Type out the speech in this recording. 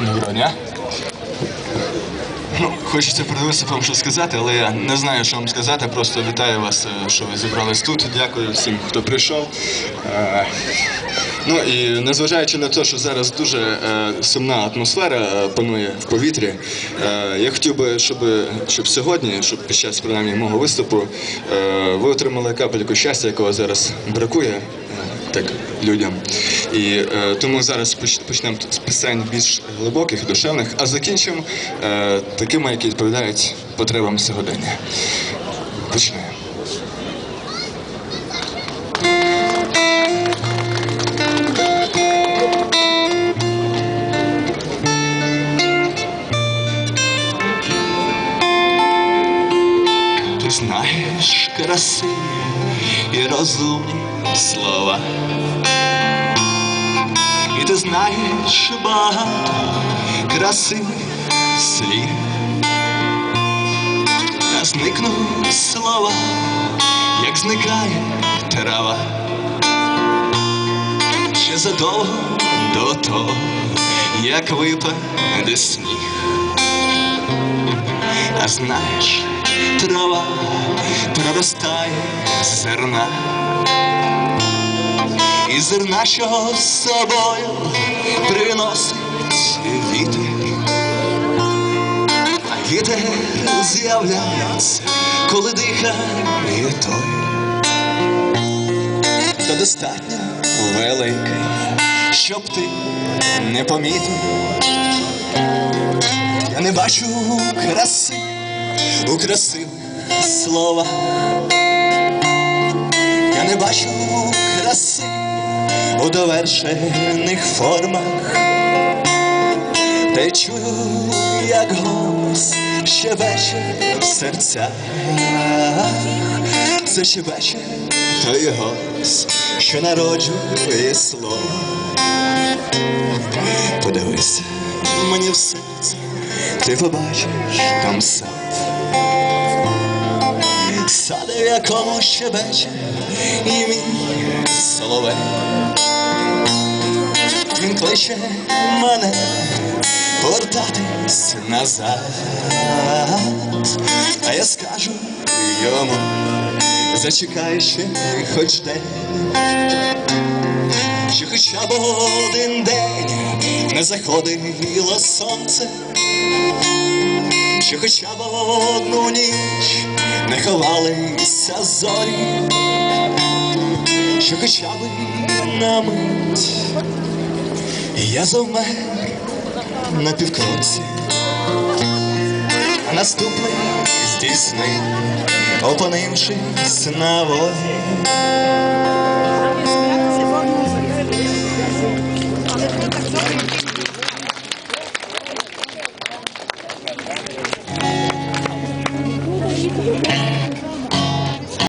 Доброго дня. Ну, хочеться перед виступом щось сказати, але я не знаю, що вам сказати. Просто вітаю вас, е, що ви зібрались тут. Дякую всім, хто прийшов. Е, Ну і незважаючи на те, що зараз дуже е, сумна атмосфера панує в повітрі, я хотів би, щоб, щоб сьогодні, щоб під час принаймні мого виступу, ви отримали капельку щастя, якого зараз бракує так людям. І е, тому зараз почнемо з писань більш глибоких, душевних, а закінчимо е, такими, які відповідають потребам сьогодення. Починаємо. Ти знаєш красиві і розумні слова. Знаєш багато красивих слів. Та зникнуть слова, як зникає трава. Ще задовго до того, як випаде сніг. А знаєш, трава проростає зерна. І зерна, що з собою приносить вітер. А вітер з'являється, коли дихає той. Та достатньо великий, щоб ти не помітив. Я не бачу краси у красивих словах. Я не бачу у довершених формах. Й чую, як голос щебече в серцях. Це щебече той голос, що народжує слово. Подивися мені в серце, ти побачиш там сад. Сад, в якому щебече і мій соловей. Кличе мене повертатись назад. А я скажу йому, зачекай ще хоч день. Що хоча б один день не заходило сонце, що хоча б одну ніч не ховалися зорі, що хоча б на мить я завмер на півкроці, наступний здійснив, опинившись на волі.